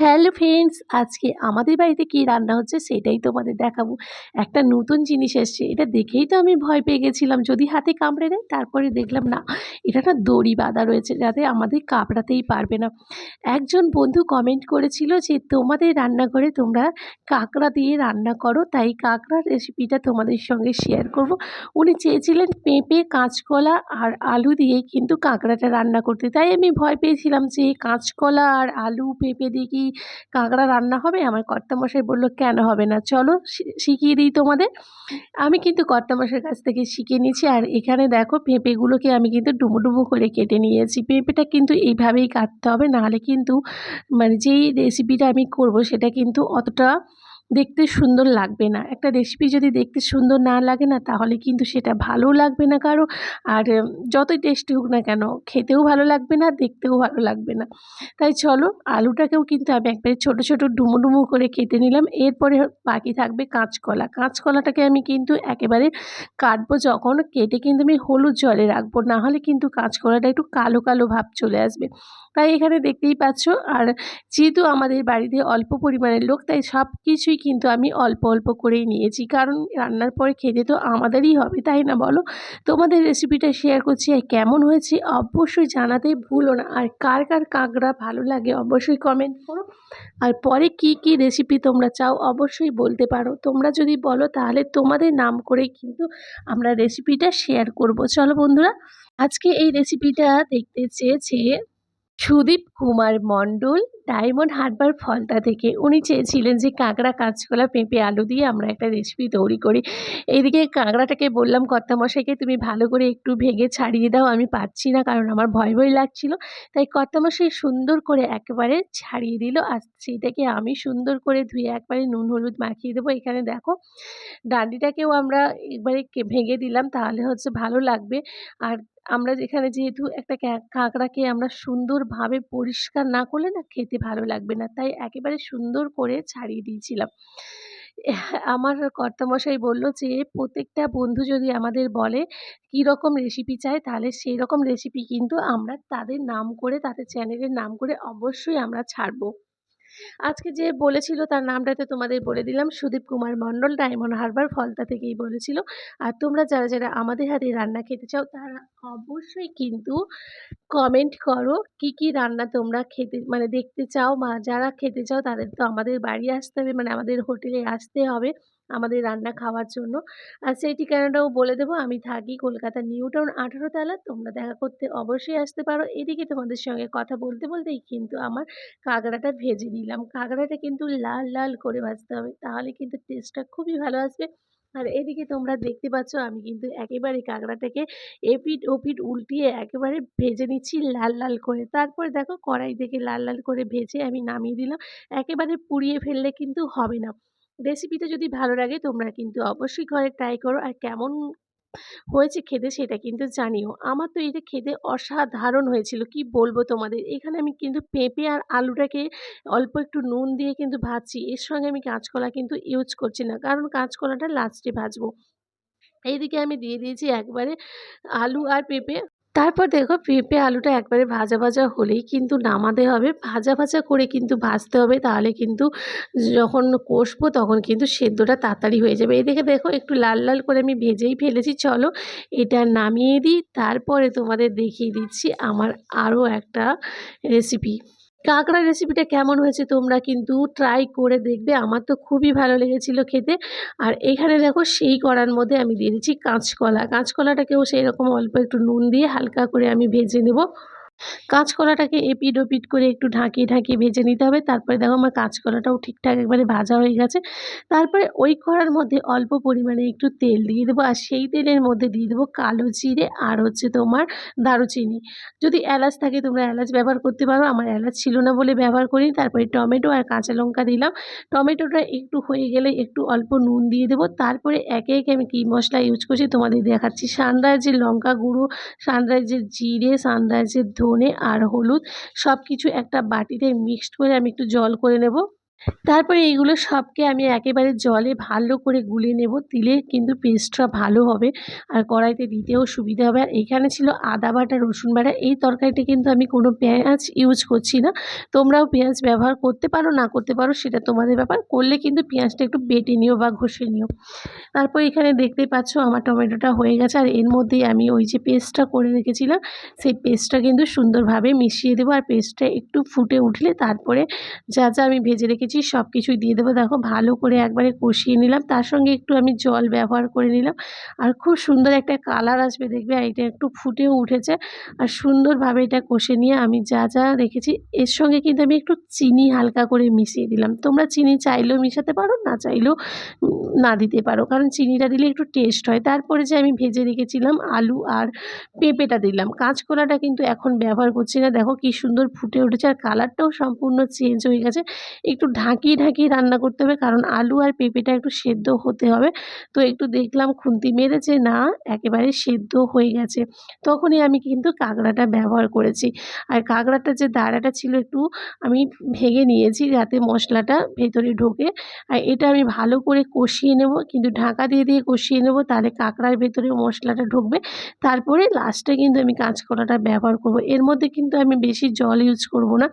Hello friends, আজকে আমাদের বাড়িতে কী রান্না হচ্ছে সেটাই তোমাদের দেখাবো। একটা নতুন জিনিস এসছে, এটা দেখেই তো আমি ভয় পেয়ে গেছিলাম। যদি হাতে কামড়ে দেয়, তারপরে দেখলাম না, এটা না দড়ি বাঁধা রয়েছে যাতে আমাদের কামড়াতেই পারবে না। একজন বন্ধু কমেন্ট করেছিল যে, তোমাদের রান্নাঘরে তোমরা কাঁকড়া দিয়ে রান্না করো, তাই কাঁকড়ার রেসিপিটা তোমাদের সঙ্গে শেয়ার করব। উনি চেয়েছিলেন পেঁপে, কাঁচকলা আর আলু দিয়ে কিন্তু কাঁকড়াটা রান্না করতে। তাই আমি ভয় পেয়েছিলাম যে, কাঁচকলা আর আলু, পেঁপে দিয়ে কি কাঁকড়া রান্না হবে? আমার কর্তামশাই বলল, কেন হবে না? চলো শিখিয়ে দিই তোমাদের। আমি কিন্তু কর্তামশাইয়ের কাছ থেকে শিখে নিয়েছি। আর এখানে দেখো, পেঁপেগুলোকে আমি কিন্তু ডুমো করে কেটে নিয়েছি। পেঁপেটা কিন্তু এইভাবেই কাটতে হবে। নাহলে কিন্তু মানে যেই রেসিপিটা আমি করব, সেটা কিন্তু অতটা দেখতে সুন্দর লাগবে না। একটা রেসিপি যদি দেখতে সুন্দর না লাগে না, তাহলে কিন্তু সেটা ভালোও লাগবে না কারও। আর যতই টেস্টি হোক না কেন, খেতেও ভালো লাগবে না, দেখতেও ভালো লাগবে না। তাই চলো, আলুটাকেও কিন্তু আমি একবারে ছোটো ছোটো ডুমো ডুমো করে কেটে নিলাম। এরপরে বাকি থাকবে কাঁচকলা। কাঁচকলাটাকে আমি কিন্তু একেবারে কাটবো যখন। কেটে কিন্তু আমি হলুদ জলে রাখব। না হলে কিন্তু কাঁচকলাটা একটু কালো কালো ভাব চলে আসবে। তাই এখানে দেখতেই পাচ্ছ। আর যেহেতু আমাদের বাড়িতে অল্প পরিমাণের লোক, তাই সব কিছুই কিন্তু আমি অল্প অল্প করেই নিয়েছি। কারণ রান্নার পরে খেতে তো আমাদেরই হবে, তাই না বলো? তোমাদের রেসিপিটা শেয়ার করছি আর কেমন হয়েছে অবশ্যই জানাতে ভুলো না। আর কার কার কাঁকড়া ভালো লাগে অবশ্যই কমেন্ট করো। আর পরে কি কি রেসিপি তোমরা চাও অবশ্যই বলতে পারো। তোমরা যদি বলো, তাহলে তোমাদের নাম করেই কিন্তু আমরা রেসিপিটা শেয়ার করব। চলো বন্ধুরা, আজকে এই রেসিপিটা দেখতে চেয়েছে সুদীপ কুমার মণ্ডল, ডায়মন্ড হারবার ফলতা থেকে। উনি চেয়েছিলেন যে কাঁকড়া, কাঁচকলা পেঁপে, আলু দিয়ে আমরা একটা রেসিপি তৈরি করি। এইদিকে কাঁকড়াটাকে বললাম, কর্তামশাইকে তুমি ভালো করে একটু ভেঙে ছাড়িয়ে দাও, আমি পারছি না কারণ আমার ভয় ভয় লাগছিল। তাই কর্তামশাই সুন্দর করে একেবারে ছাড়িয়ে দিল। আর সেইটাকে আমি সুন্দর করে ধুয়ে একবারে নুন, হলুদ মাখিয়ে দেবো। এখানে দেখো ডান্ডিটাকেও আমরা একবারে ভেঙে দিলাম, তাহলে হচ্ছে ভালো লাগবে। আর আমরা যেখানে যেহেতু একটা কাঁকড়াকে আমরা সুন্দরভাবে পরিষ্কার না করলে না খেতে ভালো লাগবে না। তাই একেবারে সুন্দর করে ছাড়িয়ে দিয়েছিলাম। আমার কর্তামশাই বলল যে, প্রত্যেকটা বন্ধু যদি আমাদের বলে কীরকম রেসিপি চায়, তাহলে সেই রকম রেসিপি কিন্তু আমরা তাদের নাম করে, তাদের চ্যানেলের নাম করে অবশ্যই আমরা ছাড়বো। আজকে যে বলেছিল তার নামটাতে তোমাদের বলে দিলাম, সুদীপ কুমার মণ্ডল, ডায়মন্ড হারবার ফলতা থেকেই বলেছিল। আর তোমরা যারা যারা আমাদের হাতে রান্না খেতে চাও, তারা অবশ্যই কিন্তু কমেন্ট করো কি কি রান্না তোমরা খেতে মানে দেখতে চাও বা যারা খেতে চাও তাদের তো আমাদের বাড়ি আসতে হবে মানে আমাদের হোটেলে আসতে হবে। আমাদের রান্না খাওয়ার জন্য। আর সেই ঠিকানাটাও বলে দেবো। আমি থাকি কলকাতা নিউ টাউন আঠেরো তালা। তোমরা দেখা করতে অবশ্যই আসতে পারো। এদিকে তোমাদের সঙ্গে কথা বলতে বলতেই কিন্তু আমার কাঁকড়াটা ভেজে নিলাম। কাঁকড়াটা কিন্তু লাল লাল করে ভাজতে হবে। তাহলে কিন্তু টেস্টটা খুবই ভালো আসবে। আর এদিকে তোমরা দেখতে পাচ্ছ, আমি কিন্তু একেবারে কাঁকড়াটাকে এপিট ওপিট উল্টিয়ে একেবারে ভেজে নিচ্ছি লাল লাল করে। তারপর দেখো কড়াই থেকে লাল লাল করে ভেজে আমি নামিয়ে দিলাম। একেবারে পুড়িয়ে ফেললে কিন্তু হবে না। রেসিপিটা যদি ভালো লাগে, তোমরা কিন্তু অবশ্যই ঘরে ট্রাই করো। আর কেমন হয়েছে খেতে সেটা কিন্তু জানিও। আমার তো এটা খেতে অসাধারণ হয়েছিল, কি বলব তোমাদের? এখানে আমি কিন্তু পেঁপে আর আলুটাকে অল্প একটু নুন দিয়ে কিন্তু ভাজছি। এর সঙ্গে আমি কাঁচকলা কিন্তু ইউজ করছি না, কারণ কাঁচকলাটা লাস্টে ভাজবো। এইদিকে আমি দিয়ে দিয়েছি একবারে আলু আর পেঁপে। তারপর দেখো পেঁপে আলুটা একবারে ভাজা ভাজা হলেই কিন্তু নামাতে হবে। ভাজা ভাজা করে কিন্তু ভাজতে হবে, তাহলে কিন্তু যখন কষবো তখন কিন্তু সেদ্ধটা তাড়াতাড়ি হয়ে যাবে। এই দেখে দেখো একটু লাল লাল করে আমি ভেজেই ফেলেছি, চলো এটা নামিয়ে দিই। তারপরে তোমাদের দেখিয়ে দিচ্ছি আমার আরও একটা রেসিপি কাঁকড়া রেসিপিটা কেমন হয়েছে তোমরা কিন্তু ট্রাই করে দেখবে। আমার তো খুবই ভালো লেগেছিল খেতে। আর এখানে দেখো সেই কড়ার মধ্যে আমি দিয়ে দিচ্ছি কাঁচকলা। কাঁচকলাটাকেও সেই রকম অল্প একটু নুন দিয়ে হালকা করে আমি ভেজে নেব। কাঁচকলাটাকে এপিড ওপিড করে একটু ঢাকিয়ে ঢাকিয়ে ভেজে নিতে হবে। তারপরে দেখো আমার কাঁচকলাটাও ঠিকঠাক একবারে ভাজা হয়ে গেছে। তারপরে ওই কড়ার মধ্যে অল্প পরিমাণে একটু তেল দিয়ে দেবো। আর সেই তেলের মধ্যে দিয়ে দেবো কালো জিরে আর হচ্ছে তোমার দারুচিনি। যদি এলাচ থাকে তোমরা এলাচ ব্যবহার করতে পারো। আমার এলাচ ছিল না বলে ব্যবহার করি তারপরে টমেটো আর কাঁচা লঙ্কা দিলাম। টমেটোটা একটু হয়ে গেলে একটু অল্প নুন দিয়ে দেবো। তারপরে একে একে আমি কী মশলা ইউজ করছি তোমাদের দেখাচ্ছি। সানরাইজের লঙ্কা গুঁড়ো, সানরাইজের জিরে, সানরাইজের ধনে আর হলুদ সব কিছু একটা বাটিতে মিক্সড করে আমি একটু জল করে নেব। তারপরে এইগুলো সবকে আমি একেবারে জলে ভালো করে গুলে নেব। দিলে কিন্তু পেস্টটা ভালো হবে আর কড়াইতে দিতেও সুবিধা হবে। আর এখানে ছিল আদা বাটা, রসুন বাটা। এই তরকারিটা কিন্তু আমি কোনো পেঁয়াজ ইউজ করছি না। তোমরাও পেঁয়াজ ব্যবহার করতে পারো, না করতে পারো, সেটা তোমাদের ব্যাপার। করলে কিন্তু পেঁয়াজটা একটু বেটে নিও বা ঘষে নিও। তারপর এখানে দেখতেই পাচ্ছ আমার টমেটোটা হয়ে গেছে। আর এর মধ্যেই আমি ওই যে পেস্টটা করে রেখেছিলাম, সেই পেস্টটা কিন্তু সুন্দরভাবে মিশিয়ে দেবো। আর পেস্টটা একটু ফুটে উঠলে তারপরে যা যা আমি ভেজে রেখেছি সব কিছুই দিয়ে দেবো। দেখো, ভালো করে একবারে কষিয়ে নিলাম। তার সঙ্গে একটু আমি জল ব্যবহার করে নিলাম। আর খুব সুন্দর একটা কালার আসবে দেখবে এটা একটু ফুটেও উঠেছে। আর সুন্দরভাবে এটা কষে নিয়ে আমি যা যা রেখেছি, এর সঙ্গে কিন্তু আমি একটু চিনি হালকা করে মিশিয়ে দিলাম। তোমরা চিনি চাইলেও মিশাতে পারো, না চাইলেও না দিতে পারো। কারণ চিনিটা দিলে একটু টেস্ট হয়। তারপরে যে আমি ভেজে রেখেছিলাম আলু আর পেঁপেটা দিলাম। কাঁচকলাটা কিন্তু এখন ব্যবহার করছি না। দেখো কি সুন্দর ফুটে উঠেছে, আর কালারটাও সম্পূর্ণ চেঞ্জ হয়ে গেছে। একটু ঢাকিয়ে ঢাকিয়ে রান্না করতে হবে। কারণ আলু আর পেঁপেটা একটু সেদ্ধ হতে হবে। তো একটু দেখলাম খুন্তি মেরেছে, না, একেবারে সেদ্ধ হয়ে গেছে। তখনই আমি কিন্তু কাঁকড়াটা ব্যবহার করেছি। আর কাঁকড়াটা যে দাঁড়াটা ছিল একটু আমি ভেঙে নিয়েছি, যাতে মশলাটা ভেতরে ঢোকে। আর এটা আমি ভালো করে কষিয়ে নেব। কিন্তু ঢাকা দিয়ে দিয়ে কষিয়ে নেব, তাহলে কাঁকড়ার ভেতরে মশলাটা ঢুকবে। তারপরে লাস্টে কিন্তু আমি কাঁচকলাটা ব্যবহার করব। এর মধ্যে কিন্তু আমি বেশি জল ইউজ করব না।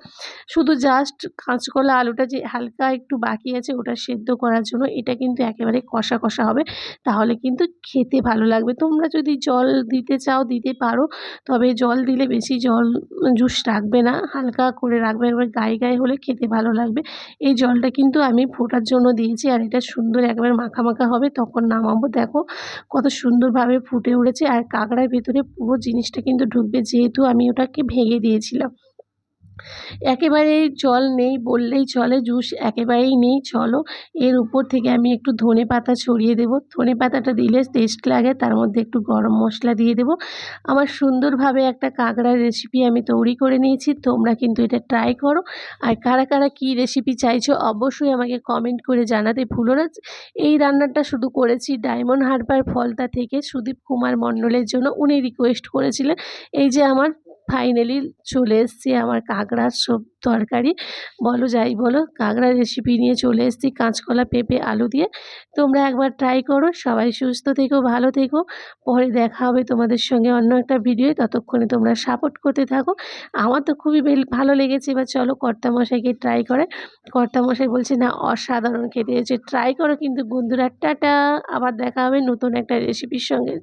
শুধু জাস্ট কাঁচকলা, আলুটা যে হালকা একটু বাকি আছে ওটা সেদ্ধ করার জন্য এটা কিন্তু একেবারে কষা কষা হবে। তাহলে কিন্তু খেতে ভালো লাগবে। তোমরা যদি জল দিতে চাও, দিতে পারো। তবে জল দিলে বেশি জল জুস রাখবে না। হালকা করে রাখবে। একবার গায়ে গায়ে হলে খেতে ভালো লাগবে। এই জলটা কিন্তু আমি ফোটার জন্য দিয়েছি আর এটা সুন্দর একবার মাখা মাখা হবে। তখন নামাবো। দেখো কত সুন্দরভাবে ফুটে উঠেছে। আর কাঁকড়ার ভেতরে পুরো জিনিসটা কিন্তু ঢুকবে। যেহেতু আমি ওটাকে ভেঙে দিয়েছিলাম। একেবারেই জল নেই, বললেই চলে, জুস একেবারেই নেই, চলো, এর উপর থেকে আমি একটু ধনে পাতা ছড়িয়ে দেবো। ধনে পাতাটা দিলে টেস্ট লাগে, তার মধ্যে একটু গরম মশলা দিয়ে দেবো। আমার সুন্দরভাবে একটা কাঁকড়ার রেসিপি আমি তৈরি করে নিয়েছি, তোমরা কিন্তু এটা ট্রাই করো। আর কারা কারা কী রেসিপি চাইছো, অবশ্যই আমাকে কমেন্ট করে জানাতে ভুলো না। এই রান্নাটা শুধু করেছি ডায়মন্ড হারবার ফলতা থেকে সুদীপ কুমার মণ্ডলের জন্য, উনি রিকোয়েস্ট করেছিলেন। এই যে আমার ফাইনালি চলে এসেছি আমার কাঁকড়ার সব তরকারি। বলো যাই বলো কাঁকড়ার রেসিপি নিয়ে চলে এসেছি কাঁচকলা, পেঁপে, আলু দিয়ে। তোমরা একবার ট্রাই করো, সবাই সুস্থ থেকো, ভালো থেকো। পরে দেখা হবে তোমাদের সঙ্গে অন্য একটা ভিডিও ততক্ষণে তোমরা সাপোর্ট করতে থাকো। আমার তো খুবই ভালো লেগেছে, এবার চলো কর্তামশাইকে ট্রাই করে। কর্তামশাই বলছে, না, অসাধারণ খেতে হয়েছে ট্রাই করো কিন্তু বন্ধুরা, টাটা। আবার দেখা হবে নতুন একটা রেসিপির সঙ্গে।